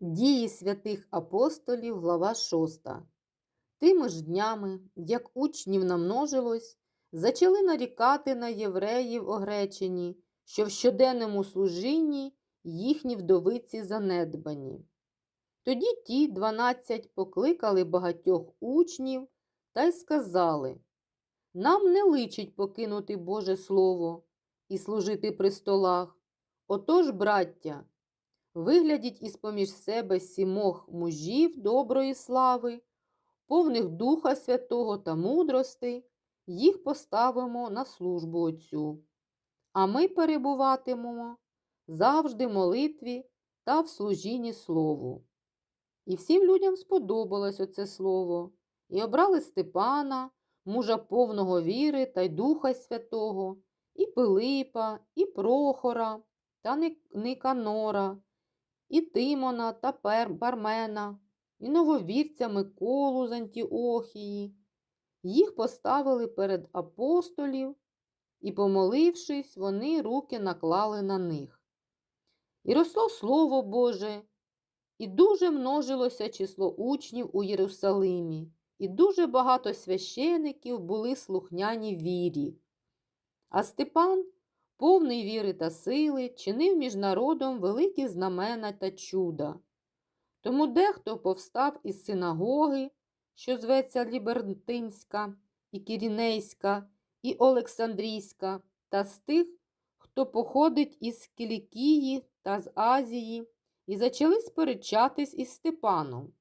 Дії святих апостолів, глава 6. Тими ж днями, як учнів намножилось, зачали нарікати на євреїв огречені, що в щоденному служінні їхні вдовиці занедбані. Тоді ті дванадцять покликали багатьох учнів та й сказали Нам не личить покинути Боже Слово і служити при столах. Отож, браття, виглядіть із-поміж себе сімох мужів доброї слави, повних Духа Святого та мудрости, їх поставимо на службу Отцю. А ми перебуватимемо завжди в молитві та в служінні Слову. І всім людям сподобалось оце слово, і обрали Степана, мужа повного віри та й Духа Святого, і Пилипа, і Прохора, та Никанора, і Тимона та Пер- Пармена, і нововірця Миколу з Антіохії. Їх поставили перед апостолів, і, помолившись, вони руки наклали на них. І росло Слово Боже, і дуже множилося число учнів у Єрусалимі, і дуже багато священиків були слухняні вірі. А Степан, повний віри та сили, чинив між народом великі знамена та чуда. Тому дехто повстав із синагоги, що зветься Лібертинська, і Кірінейська, і Олександрійська, та з тих, хто походить із Кілікії та з Азії, і зачали сперечатись із Степаном.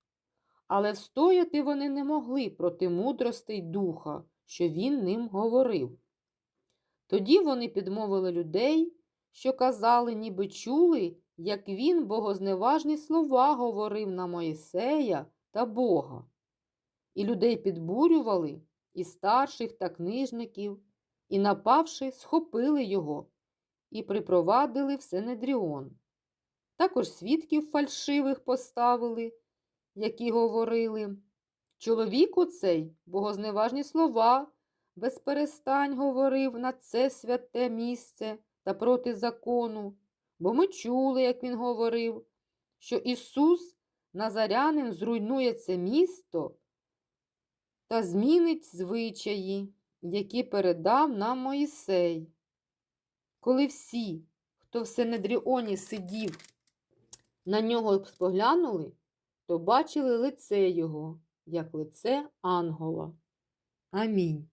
Але встояти вони не могли проти мудростей духа, що він ним говорив. Тоді вони підмовили людей, що казали, ніби чули, як він богозневажні слова говорив на Моїсея та Бога. І людей підбурювали, і старших та книжників, і, напавши, схопили його і припровадили в Сенедріон. Також свідків фальшивих поставили, які говорили. Чоловіку цей богозневажні слова без перестань говорив на це святе місце та проти закону, бо ми чули, як він говорив, що Ісус Назарянин зруйнує це місто та змінить звичаї, які передав нам Моїсей. Коли всі, хто в Сенедріоні сидів, на нього споглянули, то бачили лице його, як лице ангела. Амінь.